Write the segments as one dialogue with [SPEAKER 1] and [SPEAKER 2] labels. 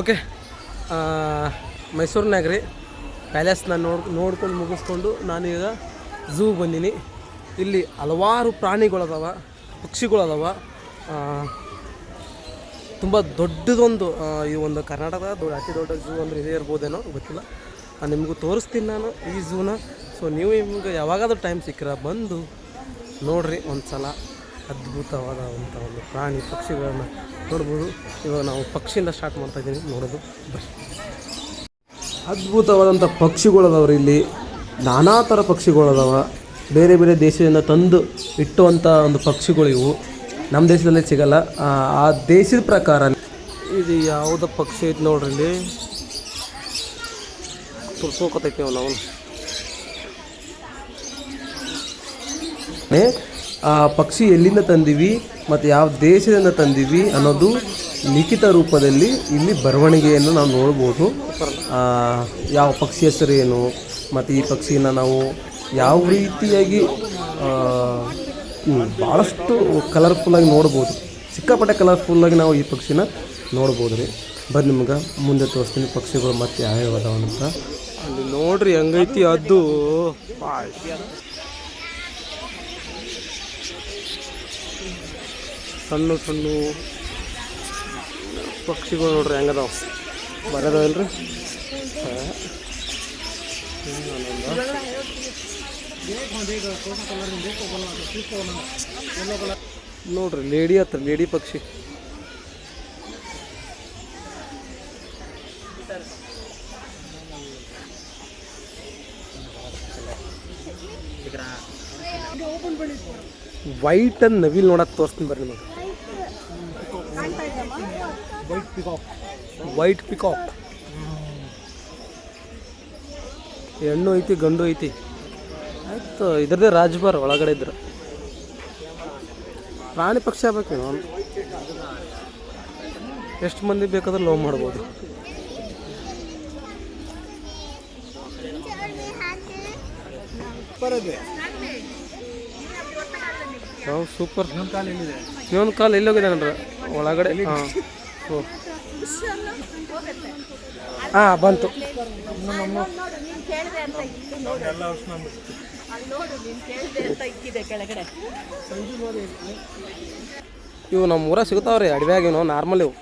[SPEAKER 1] Okay ಮೈಸೂರಿನಾಗ ರೀ palace ನಾನು ನೋಡ್, ನೋಡ್ಕೊಂಡು ಮುಗಿಸ್ಕೊಂಡು ನಾನೀಗ ಝೂ ಬಂದೀನಿ. ಇಲ್ಲಿ ಹಲವಾರು ಪ್ರಾಣಿಗಳದಾವ, ಪಕ್ಷಿಗಳದಾವ. ತುಂಬ ದೊಡ್ಡದೊಂದು ಈ ಒಂದು ಕರ್ನಾಟಕದ ದೊಡ್ಡ ಅತಿ ದೊಡ್ಡ ಝೂ ಅಂದರೆ ಇದೇ ಇರ್ಬೋದೇನೋ ಗೊತ್ತಿಲ್ಲ. ನಿಮಗೂ ತೋರಿಸ್ತೀನಿ ನಾನು ಈ ಝೂನ. ಸೊ ನೀವು ನಿಮ್ಗೆ ಯಾವಾಗಾದರೂ ಟೈಮ್ ಸಿಕ್ಕರ ಬಂದು ನೋಡ್ರಿ ಒಂದು ಸಲ ಅದ್ಭುತವಾದ ಅಂಥ ಒಂದು ಪ್ರಾಣಿ ಪಕ್ಷಿಗಳನ್ನು ನೋಡ್ಬೋದು. ಇವಾಗ ನಾವು ಪಕ್ಷಿಯಿಂದ ಸ್ಟಾರ್ಟ್ ಮಾಡ್ತಾ ಇದ್ದೀನಿ. ನೋಡೋದು ಬರ್ರಿ ಅದ್ಭುತವಾದಂಥ ಪಕ್ಷಿಗಳದವ್ರು ಇಲ್ಲಿ. ನಾನಾ ಥರ ಪಕ್ಷಿಗಳದಾವ. ಬೇರೆ ಬೇರೆ ದೇಶದಿಂದ ತಂದು ಇಟ್ಟುವಂಥ ಒಂದು ಪಕ್ಷಿಗಳು ಇವು. ನಮ್ಮ ದೇಶದಲ್ಲೇ ಸಿಗಲ್ಲ. ಆ, ದೇಶದ ಪ್ರಕಾರ. ಇದು ಯಾವುದೋ ಪಕ್ಷಿ ಐತೆ ನೋಡ್ರಿ ಇಲ್ಲಿ. ತುರ್ಸೋಕತೈತಿ ನಾವು ಏ, ಆ ಪಕ್ಷಿ ಎಲ್ಲಿಂದ ತಂದೀವಿ ಮತ್ತು ಯಾವ ದೇಶದಿಂದ ತಂದೀವಿ ಅನ್ನೋದು ಲಿಖಿತ ರೂಪದಲ್ಲಿ ಇಲ್ಲಿ ಬರವಣಿಗೆಯನ್ನು ನಾವು ನೋಡ್ಬೋದು. ಯಾವ ಪಕ್ಷಿ ಹೆಸರು ಏನು, ಮತ್ತು ಈ ಪಕ್ಷಿನ ನಾವು ಯಾವ ರೀತಿಯಾಗಿ ಭಾಳಷ್ಟು ಕಲರ್ಫುಲ್ಲಾಗಿ ನೋಡ್ಬೋದು. ಸಿಕ್ಕಾಪಟ್ಟೆ ಕಲರ್ಫುಲ್ಲಾಗಿ ನಾವು ಈ ಪಕ್ಷಿನ ನೋಡ್ಬೋದು ರೀ. ಬನ್ನಿ ನಿಮ್ಗೆ, ಮುಂದೆ ತೋರಿಸ್ತೀನಿ ಪಕ್ಷಿಗಳು ಮತ್ತೆ ಯಾವ್ಯಾವ ಅದಾವ ಅಂತ. ನೋಡ್ರಿ ಹಂಗೈತಿ ಅದು. ಸಣ್ಣ ಸಣ್ಣ ಪಕ್ಷಿಗಳು ನೋಡ್ರಿ ಹೆಂಗದಾವ? ಬರೋದಲ್ರಿ ನೋಡ್ರಿ, ಲೇಡಿ ಹತ್ರ, ಲೇಡಿ ಪಕ್ಷಿ. ವೈಟ್ ಅಂಡ್ ನವಿಲ್ ನೋಡಕ್ ತೋರಿಸ್ತೀನಿ ಬರ್ರಿ ನಿಮಗೆ. ವೈಟ್ ಪಿಕಾಕ್ ಹೆಣ್ಣು ಐತಿ ಗಂಡು ಐತಿ. ಆಯ್ತು ಇದ್ರದ್ದೇ ರಾಜ್ಬಾರ್ ಒಳಗಡೆ ಇದ್ರು. ಪ್ರಾಣಿ ಪಕ್ಷಿ ಆಗ್ಬೇಕು ನೀವು. ಎಷ್ಟು ಮಂದಿ ಬೇಕಾದ್ರೆ ಲವ್ ಮಾಡ್ಬೋದು. ನಾವು ಸೂಪರ್ ಇನ್ನೊಂದು ಕಾಲು ಎಲ್ಲಿ ಹೋಗಿದೆ ನೋಡ್ರಿ ಒಳಗಡೆ ಹಾಂ. ಓ ಹಾಂ ಬಂತು. ಇವು ನಮ್ಮ ಊರ ಸಿಗ್ತಾವ್ರಿ ಅಡವ್ಯಾಗ ಇವು ನಾರ್ಮಲ್ ಇವು.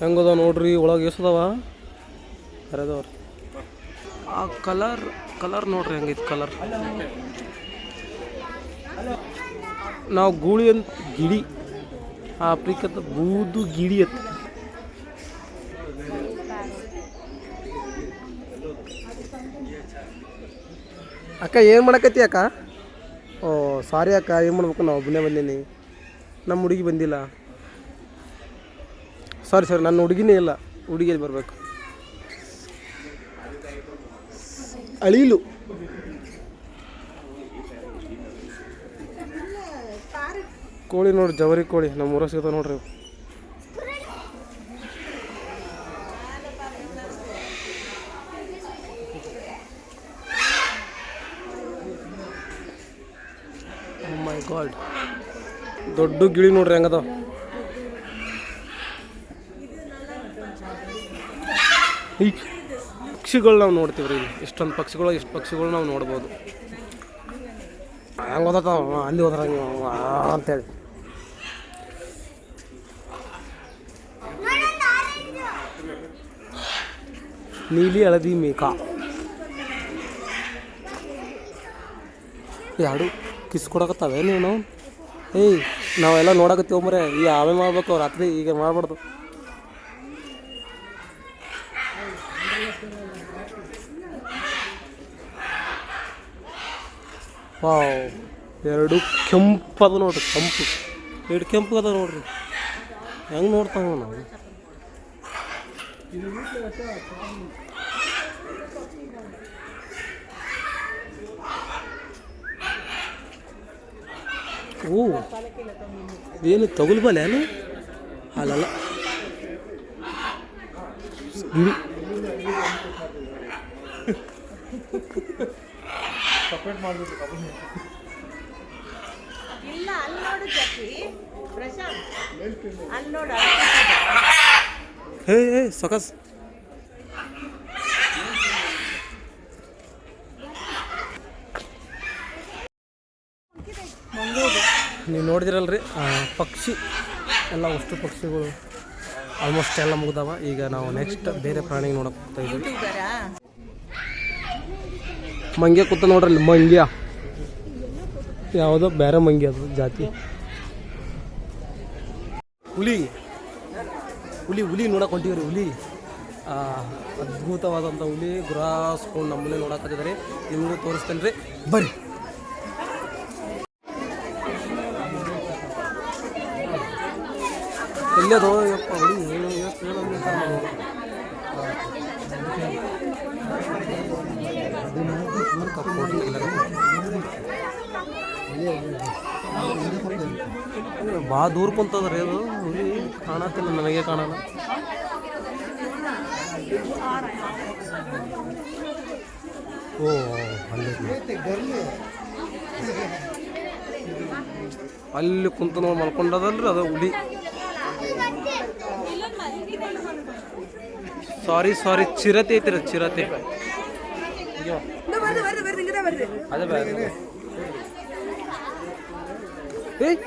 [SPEAKER 1] ಹೆಂಗದ ನೋಡ್ರಿ ಒಳಗೆ ಎಸದವ ಅರದವ್ರಿ ಆ ಕಲರ್ ಕಲರ್ ನೋಡ್ರಿ ಹೆಂಗೈತೆ ಕಲರ್. ನಾವು ಗೂಳಿ ಅಂತ ಗಿಡಿ. ಆಫ್ರಿಕದ ಬೂದು ಗಿಡಿ ಅಂತ. ಅಕ್ಕ ಏನು ಮಾಡಕತ್ತಿ ಅಕ್ಕ? ಓ ಸಾರಿ ಅಕ್ಕ ಏನು ಮಾಡ್ಬೇಕು? ನಾವು ಒಬ್ಬನೇ ಬಂದೀನಿ. ನಮ್ಮ ಹುಡುಗಿ ಬಂದಿಲ್ಲ. ಸಾರಿ ಸರ್ ನನ್ನ ಹುಡುಗಿನೇ ಇಲ್ಲ. ಹುಡುಗಿಯಲ್ಲಿ ಬರಬೇಕು. ಅಳಿಲು. ಕೋಳಿ ನೋಡಿ ಜವರಿ ಕೋಳಿ. ನಮ್ಮ ಊರ ಸಿಗ್ತಾವೆ ನೋಡ್ರಿ. ಮೈ ಗಾಡ್ ದೊಡ್ಡ ಗಿಳಿ ನೋಡ್ರಿ ಹೆಂಗದಾವ. ಈ ಪಕ್ಷಿಗಳು ನಾವು ನೋಡ್ತೀವಿ ರೀ ಇಷ್ಟೊಂದು ಪಕ್ಷಿಗಳು ಇಷ್ಟು ಪಕ್ಷಿಗಳು ನಾವು ನೋಡ್ಬೋದು. ಹೆಂಗೆ ಓದತ್ತಾವ ಅಲ್ಲಿ ಹೋದ್ರ ಅಂತೇಳಿ. ನೀಲಿ ಹಳದಿ ಮೇಕ ಯಾರು ಕಿಸ್ ಕೊಡಕತ್ತಾವೇನು ನೀವು ನಾವು ಏಯ್ ನಾವೆಲ್ಲ ನೋಡಕತ್ತೀವಿ ಮರೆ ಈ ಆಮೆ ಮಾಡ್ಬೇಕು ರಾತ್ರಿ ಈಗ ಮಾಡ್ಬಾರ್ದು. ವಾವ್ ಎರಡು ಕೆಂಪದ ನೋಡ್ರಿ, ಕೆಂಪು. ಎರಡು ಕೆಂಪು ಅದ ನೋಡ್ರಿ. ಹೆಂಗೆ ನೋಡ್ತಾವ ನಾವು? ಓ ಏನು ತಗುಲ್ಬಲ್ಲ ಏನು ಅಲ್ಲಲ್ಲ. ಗಿಳಿ
[SPEAKER 2] ಇಲ್ಲ ಅಲ್ಲಿ ನೋಡು ಜಕ್ಕಿ ಪ್ರಶಾಂತ್ ಅಲ್ಲಿ ನೋಡು.
[SPEAKER 1] ಹೇ ಹೇ ಸಕಸ್. ನೀವು ನೋಡಿದಿರಲ್ರಿ ಪಕ್ಷಿ ಎಲ್ಲ ಅಷ್ಟು ಪಕ್ಷಿಗಳು ಆಲ್ಮೋಸ್ಟ್ ಎಲ್ಲ ಮುಗಿದಾವ. ಈಗ ನಾವು ನೆಕ್ಸ್ಟ್ ಬೇರೆ ಪ್ರಾಣಿಗೆ ನೋಡೋಕೆ ಹೋಗ್ತಾ ಇದ್ದೀವಿ. ಮಂಗ್ಯ ಕೂತ ನೋಡ್ರಿ ಅಲ್ಲಿ ಮಂಗ್ಯ. ಯಾವುದೋ ಬೇರೆ ಮಂಗ್ಯ ಅದು ಜಾತಿ. ಹುಲಿ. ಹುಲಿ ಹುಲಿ ನೋಡಕ್ ಹೊಂಟಿವ್ರಿ, ಹುಲಿ. ಅದ್ಭುತವಾದಂಥ ಹುಲಿ ಗುರಾಸ್ಕೊಂಡು ನಮ್ಮನೆ ನೋಡಕತ್ತಿದ್ದಾರೆ ನಿಮಗೂ ತೋರಿಸ್ತೇನೆ ರೀ. ಬರ್ರಿ. ಎಲ್ಲದೋ ಹುಲಿ ಭಾಳ ದೂರ ಕುಂತದ್ರಿ ಅದು. ಹುಲಿ ಕಾಣತ್ತಿಲ್ಲ ನನಗೆ ಕಾಣಲ್ಲ. ಓ ಅಲ್ಲೇ ಕುಂತ ಮಲ್ಕೊಂಡದಲ್ರಿ ಅದು ಹುಲಿ. ಸಾರಿ ಸಾರಿ ಚಿರತೆ ಐತಿರ ಚಿರತೆ ಅಯ್ಯೋ. ಅದೇ ಬೇಡ ಏಯ್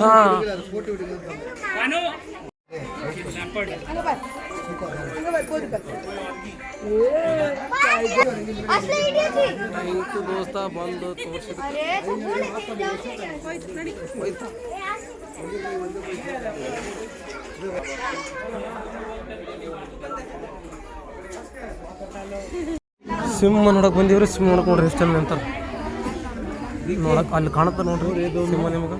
[SPEAKER 1] ಹಾ ಥ್ಯಾಂಕ್ ಯು ದೋಸ್ತ ಬಂದು ತೋರಿಸಿದ ಹೋಯ್ತಾ ಸಿಂಹ ನೋಡಕ್ ಬಂದಿವ್ರಿ ಸಿಂಹ ನೋಡಕ್ ನೋಡ್ರಿ ಎಷ್ಟು ಅಂತ ನೋಡಕ್ ಅಲ್ಲಿ ಕಾಣತ್ತ ನೋಡ್ರಿ ಸಿಂಹ ನಿಮಗೆ.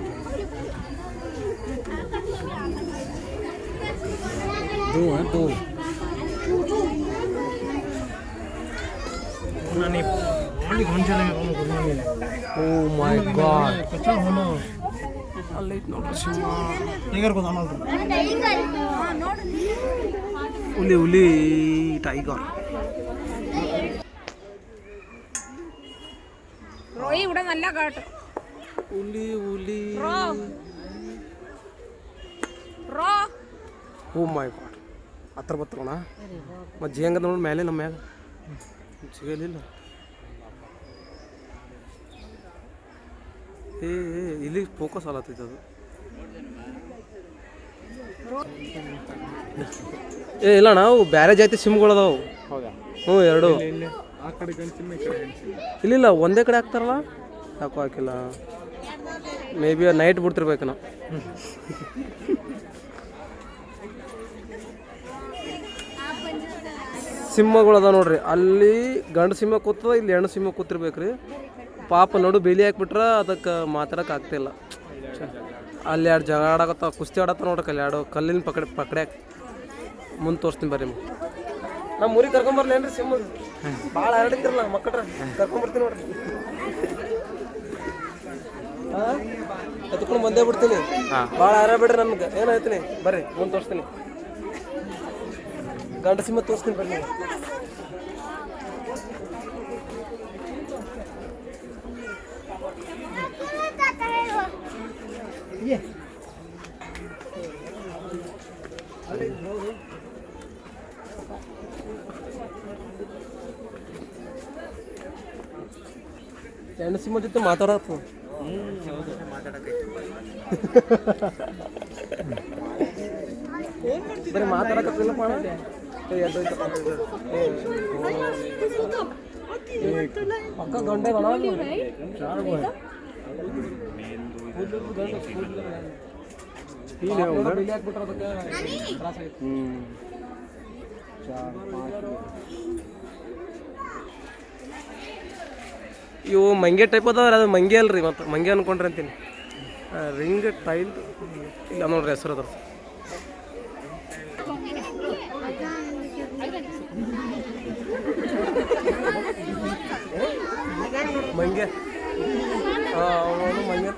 [SPEAKER 1] Oh my god. ಅಲ್ಲೈತ್ ನೋಡ್ರಿ ಸಿಂಹ ಹುಲಿ ಹುಲಿ ಟೈಗರ್
[SPEAKER 3] റോയി ഇവിടെ നല്ല കാട്ട്
[SPEAKER 1] ಹುಲಿ ಹುಲಿ
[SPEAKER 3] റോ
[SPEAKER 1] ಓ ಮೈ ಗಾಡ್ ಹತ್ರ ಬತ್ತರೋಣ ಮತ್ತು ಜಿಯಂಗದ ನೋಡಿ ಮೇಲೆ ನಮ್ಮ ಮ್ಯಾಗ ಏ ಇಲ್ಲಿ ಫೋಕಸ್ ಆಲತ್ತೈತೆ ಅದು ಏ ಇಲ್ಲ ನಾವು ಬೇರೆ ಜಾತಿ ಸಿಮ್ಗಳು ಅದಾವು. ಹ್ಞೂ ಎರಡು. ಇಲ್ಲಿಲ್ಲ ಒಂದೇ ಕಡೆ ಹಾಕ್ತಾರಲ್ಲ? ಯಾಕೋ ಹಾಕಿಲ್ಲ. ಮೇ ಬಿ ನೈಟ್ ಬಿಡ್ತಿರ್ಬೇಕು ನಾವು. ಸಿಂಹಗಳು ಅದಾವ ನೋಡ್ರಿ. ಅಲ್ಲಿ ಗಂಡು ಸಿಂಹ ಕೂತದ ಇಲ್ಲಿ ಹೆಣ್ಣು ಸಿಂಹ ಕೂತಿರ್ಬೇಕ್ರಿ. ಪಾಪ ನಡು ಬೇಲಿ ಹಾಕ್ಬಿಟ್ರ ಅದಕ್ಕೆ ಮಾತಾಡಕ್ಕೆ ಆಗ್ತಿಲ್ಲ. ಅಲ್ಲಿ ಎರಡು ಜಗಳ ಆಡಕತ್ತ ಕುಸ್ತಿ ಆಡತ್ತ ನೋಡ್ರಿ ಅಲ್ಲಿ ಎರಡು ಕಲ್ಲಿನ ಪಕಡೆ ಪಕಡ್ಯಾಕ ಮುಂದೆ ತೋರಿಸ್ತೀನಿ ಬರ್ರಿ ನಮ್ಮ ಊರಿಗೆ ಕರ್ಕೊಂಬರ್ಲೇನ್ರಿ ಸಿಮ್ಮ ಭಾಳ ಹರಡಿದ್ರಲ್ಲ ಮಕ್ಕಳ್ರ ಕರ್ಕೊಂಬರ್ತೀನಿ ನೋಡ್ರಿ. ಎತ್ಕೊಂಡು ಬಂದೇ ಬಿಡ್ತೀನಿ. ಭಾಳ ಹರಬಿಡ್ರಿ ನಮ್ಗೆ. ಏನಾಯ್ತೀನಿ ಬರ್ರಿ ಮುಂದೆ ತೋರಿಸ್ತೀನಿ. ಗಂಡ ಸಿಂಹ ತೋರಿಸ್ತೀನಿ ಬರ್ರಿ. ನೀವು ಹೆಣ್ಣು ಸಿಂಹ ಜೊತೆ ಮಾತಾಡತ್ತು ಬರೀ ಮಾತಾಡಕತ್ತಿಲ್ಲಪ್ಪ ಅಣ್ಣ? ಏ, ಎದ್ದೋಯ್ತಪ್ಪ ಅಂತ ಇದು. ಏ, ಏ, ಪಕ್ಕ ಗಂಡೆ ಗಣ ಅಲ್ಲಿ. ಕೂದ್ಲು ಗಂಡು, ಕೂದ್ಲು ಗಂಡು. ಪಾಪ ಬಿಲಿ ಹಾಕ್ಬಿಟ್ರು ಅದಕ್ಕೆ ತ್ರಾಸ ಆಗೈತಿ. ಇವು ಮಂಗೆ ಟೈಪ್ ಅದಾವ್ರಿ ಅದು ಮಂಗೆ ಅಲ್ರಿ ಮತ್ತು ಮಂಗೆ ಅನ್ಕೊಂಡ್ರಿ ಅಂತೀನಿ. ರಿಂಗ್ ಟೈಲ್ ಇಲ್ಲ ನೋಡ್ರಿ ಹೆಸರು ಅದ್ರ ಮಂಗೆ. அவனும் மையம்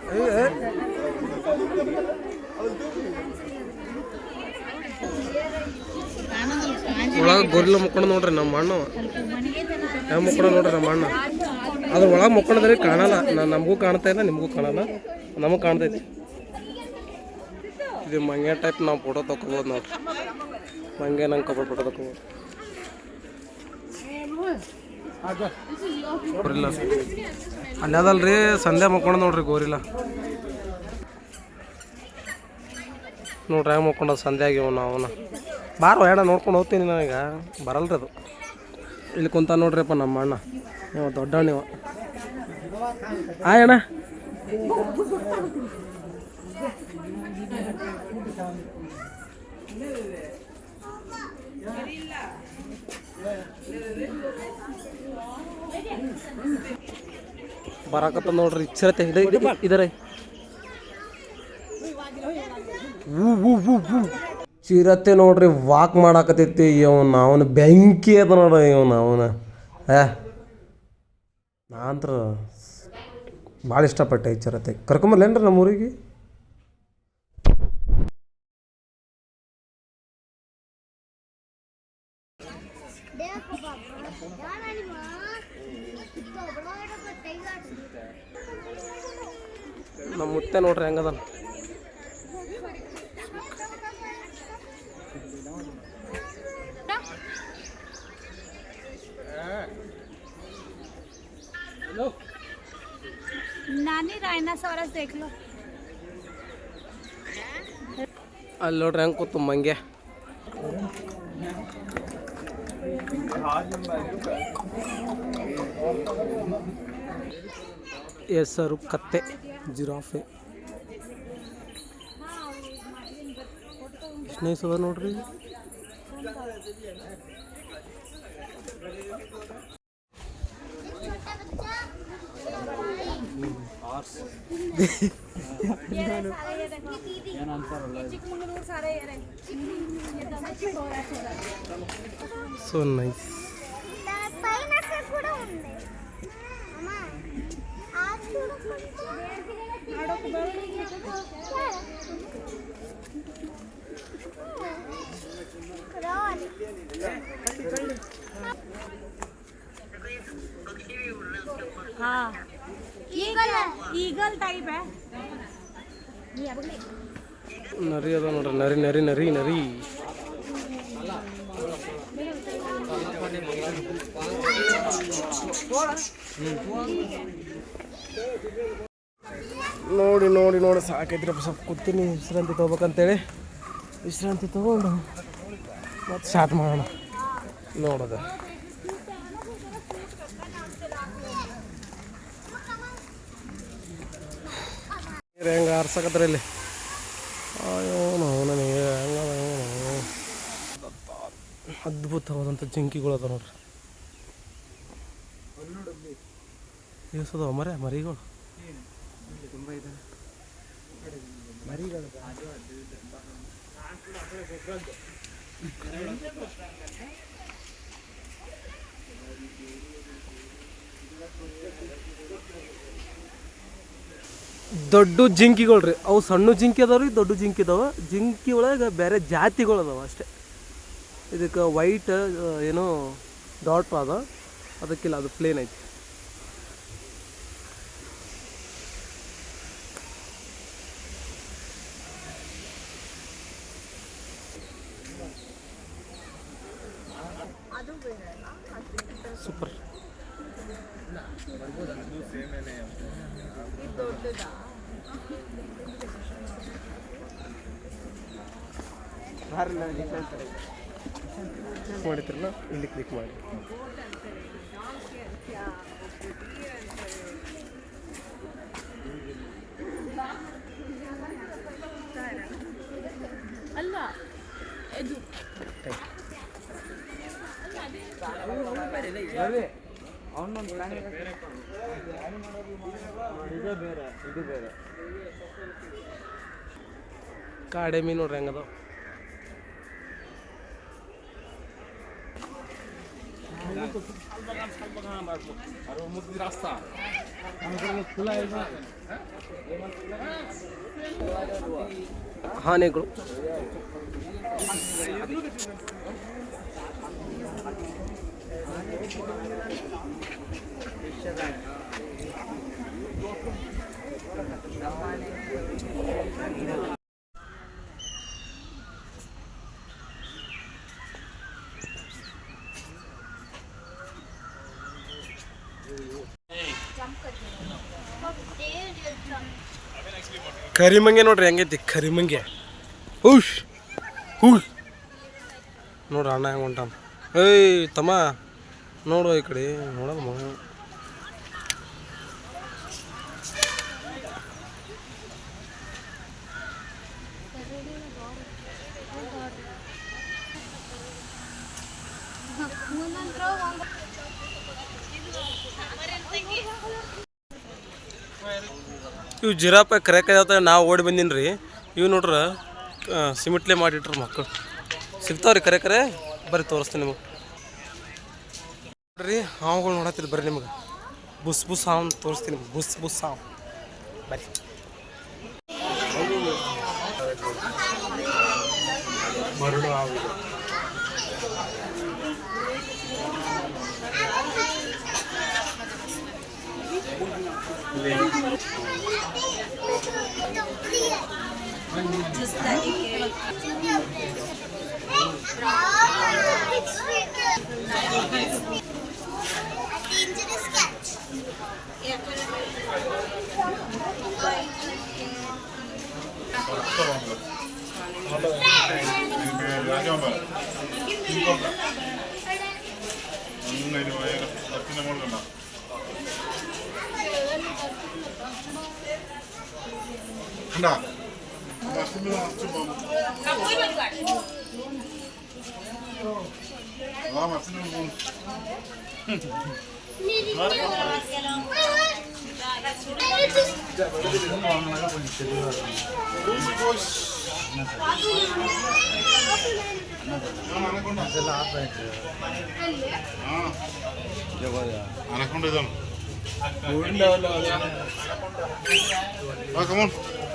[SPEAKER 1] ಒಳಗೆ ಗೊರಿಲ್ಲ ಮುಕ್ಕೊಂಡು ನೋಡ್ರಿ ನಮ್ಮ ಅಣ್ಣ ಯಾವ ಮುಕ್ಕೊಂಡ ನೋಡ್ರಿ ನಮ್ಮ ಅಣ್ಣ ಅದ್ರ ಒಳಗೆ ಮುಕ್ಕೊಂಡ್ರೆ ಕಾಣಲ್ಲ ನಾನು ನಮಗೂ ಕಾಣ್ತಾ ಇಲ್ಲ ನಿಮಗೂ ಕಾಣಲ್ಲ ನಮಗೆ ಕಾಣ್ತೈತಿ ಇದು ಮಂಗೆ ಟೈಪ್ ನಾವು ಫೋಟೋ ತಕ್ಕೋಬೋದು ನೋಡ್ರಿ ಮಂಗೆ ನಂಗೆ ಕಬಡ್ ಫೋಟೋ ತಕ್ಕೋಬೋದು ಗೊರಿಲ್ಲ ಅಲ್ಲಿ ಅದಲ್ರಿ ಸಂಧ್ಯಾ ಮಕ್ಕೊಂಡ ನೋಡ್ರಿ ಗೋರಿಲ್ಲ. ನೋಡ್ರಿ ಹ್ಯಾಂಗ ಮಕ್ಕೊಂಡ ಸಂಧ್ಯಾಗಿ ಇವನು ಅವನ. ಬಾರೋ ಹೇಳ ನೋಡ್ಕೊಂಡು ಹೋಗ್ತೀನಿ ನನಗೆ ಬರಲ್ರಿ ಅದು. ಇಲ್ಲಿ ಕುಂತ ನೋಡ್ರಿಪ್ಪ ನಮ್ಮ ಅಣ್ಣ. ನೀವು ದೊಡ್ಡ ನೀವು ಆ ಅಣ್ಣ. ಬರಾಕತ್ತ ನೋಡ್ರಿ ಇಚ್ಛರತೆ ಇದರ. ಚಿರತೆ ನೋಡ್ರಿ, ವಾಕ್ ಮಾಡಾಕತೈತಿ ಇವನ್, ಅವನ ಬೆಂಕಿ ಅದ ನೋಡ್ರಿ ಇವನ್, ಅವನ. ಏ ನಾಂತ್ರ ಭಾಳ ಇಷ್ಟಪಟ್ಟೆ ಈ ಚಿರತೆ. ಕರ್ಕೊಂಬರ್ಲೇನ್ರಿ ನಮ್ಮ ಊರಿಗೆ ಐತೆ ನೋಡ್ರಿ ಹೆಂಗದ
[SPEAKER 3] ನಾನಿ ರಾಯನಾಸವರಸ್ ದೇಖ್ಲೋ
[SPEAKER 1] ಅಲ್ಲಿ ನೋಡ್ರಿ ಹೆಂಗೆ ಕೂತು ಮಂಗೆ ಹೆಸರು ಕತ್ತೆ ಜಿರಾಫೆ
[SPEAKER 3] ನೈಸ್ ಸದ ನೋಡ್ರಿ
[SPEAKER 1] సో నైస్
[SPEAKER 4] కూడా
[SPEAKER 1] ನರಿ ಅದ ನೋಡ್ರಿ ನರಿ ನರಿ ನರಿ ನರಿ ನೋಡಿ ನೋಡಿ ನೋಡಿ ಸಾಕೈತ್ರಿ ಸ್ವಲ್ಪ ಕೂತೀನಿ. ವಿಶ್ರಾಂತಿ ತಗೋಬೇಕಂತೇಳಿ. ವಿಶ್ರಾಂತಿ ತಗೊಂಡು ಮತ್ತೆ ಸ್ಟಾರ್ಟ್ ಮಾಡೋಣ. ನೋಡೋದು. ಹೆಂಗೆ ಆರ್ಸಕತ್ರ ಇಲ್ಲಿ? ಅಯ್ಯೋ ನೋ ನನಗೆ ಅದ್ಭುತವಾದಂಥ ಜಿಂಕಿಗಳು ಅದ ನೋಡ್ರಿ. ಎಸದ ಮರೆ ಮರಿಗಳು. ದೊಡ್ಡ ಜಿಂಕಿಗಳು ರೀ. ಅವು ಸಣ್ಣ ಜಿಂಕಿ ಅದಾವ ರೀ, ದೊಡ್ಡ ಜಿಂಕಿ ಅದಾವ. ಜಿಂಕಿ ಒಳಗೆ ಬೇರೆ ಜಾತಿಗಳು ಅದಾವ ಅಷ್ಟೇ. ಇದಕ್ಕೆ ವೈಟ್ ಏನೋ ಡಾಟ್ ಅದ ಅದಕ್ಕಿಲ್ಲ, ಅದು ಪ್ಲೇನ್ ಐತಿ. ಕಾಡೆ ಮೀನು ನೋಡ್ರಿ ಹೆಂಗದ ಆನೆಗಳು ಕರಿಮಂಗೆ ನೋಡ್ರಿ ಹೆಂಗೈತಿ ಕರಿಮಂಗೆ ಹುಷ್ ಹುಷ್ ನೋಡ್ರಿ ಅಣ್ಣ ಹೆಂಗೆ ಹೊಂಟಾನ ಏಯ್ ತಮ್ಮ ನೋಡು ಈ ಕಡೆ, ನೋಡೋದು ಮಗ. ಇವು ಜಿರಾಪ ಕರೆಕ್ಟ್ ಆದ ನಾವು ಓಡಿ ಬಂದೀನಿ ರೀ ಇವು ನೋಡ್ರ ಸಿಮಿಟ್ಲೆ ಮಾಡಿಟ್ರು ಮಕ್ಕಳು ಸಿಗ್ತಾವ್ರಿ ಕರೆ ಕರೆ, ಬರ್ರಿ ತೋರಿಸ್ತೀನಿ ನಿಮಗೆ. ನೋಡ್ರಿ, ಹಾವುಗಳು ನೋಡತ್ತಿಲ್ಲ ಬರ್ರಿ ನಿಮ್ಗೆ. ಬುಸ್ ಬುಸ್ ಹಾವು ತೋರಿಸ್ತೀನಿ ಬುಸ್ ಬುಸ್ ಹಾವು. ಬರ್ರಿ. ಮರಳು ಹಾವು
[SPEAKER 4] না అనకుండా
[SPEAKER 5] come on.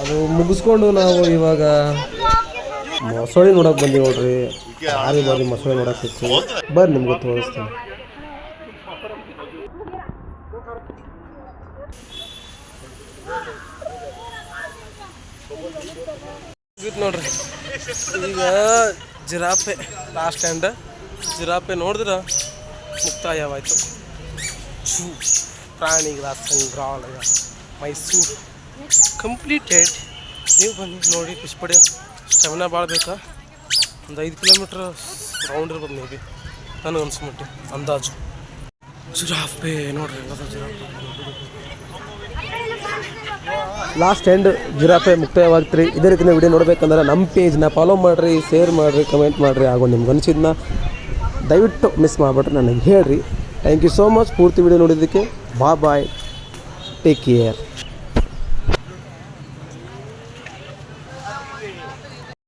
[SPEAKER 1] ಅದು ಮುಗಿಸ್ಕೊಂಡು ನಾವು ಇವಾಗ ಮೊಸಳೆ ನೋಡಕ್ ಬಂದೀವಿ ನೋಡ್ರಿ. ಭಾರಿ ಬಾರಿ ಮೊಸಳೆ ನೋಡಕ್ ಸಿಕ್ತು ಬರ್ರಿ, ನಿಮ್ಗೆ ತೋರಿಸ್ತೀನಿ. ಮುಗೀತು ನೋಡ್ರಿ. ಈಗ ಜಿರಾಫೆ ಲಾಸ್ಟ್ ಸ್ಟ್ಯಾಂಡ್ ಜಿರಾಫೆ ನೋಡಿದ್ರೆ? ಮುಕ್ತಾಯವಾಯಿತು. ಪ್ರಾಣಿ ಪ್ರಾಣಿಗಳ ಸಂಗ್ರಹಾಲಯ ಮೈಸೂರು. ಕಂಪ್ಲೀಟೆಡ್ ನೀವು ಬನ್ನಿ, ನೋಡಿ ಖುಷಿಪಡಿ ಸ್ಟೆಮಿನ ಭಾಳ ಬೇಕಾ? ಒಂದು ಐದು ಕಿಲೋಮೀಟ್ರ್ ರೌಂಡ್ ಇರ್ಬೋದು ಮೇ ಬಿ ನನಗೆ ಅನ್ಸ್ಬಿಟ್ಟು ಅಂದಾಜು. ಜಿರಾಫೆ, ನೋಡ್ರಿ ಜಿರಾಫೆ. ಲಾಸ್ಟ್ ಎಂಡ್ ಜಿರಾಫೆ ಮುಕ್ತಾಯವಾಗ್ತೀರಿ. ಇದೇ ರೀತಿಯ ವಿಡಿಯೋ ನೋಡ್ಬೇಕಂದ್ರೆ ನಮ್ಮ ಪೇಜ್ನ ಫಾಲೋ ಮಾಡಿರಿ ಶೇರ್ ಮಾಡಿರಿ ಕಮೆಂಟ್ ಮಾಡಿರಿ, ಹಾಗೂ ನಿಮ್ಗೆ ಅನಿಸಿದ್ನ ದಯವಿಟ್ಟು ಮಿಸ್ ಮಾಡಿಬಿಟ್ರೆ ನನಗೆ ಹೇಳ್ರಿ. ಥ್ಯಾಂಕ್ ಯು ಸೋ ಮಚ್ ಪೂರ್ತಿ ವಿಡಿಯೋ ನೋಡಿದ್ದಕ್ಕೆ ಬಾ ಬಾಯ್ ಟೇಕ್ ಕೇರ್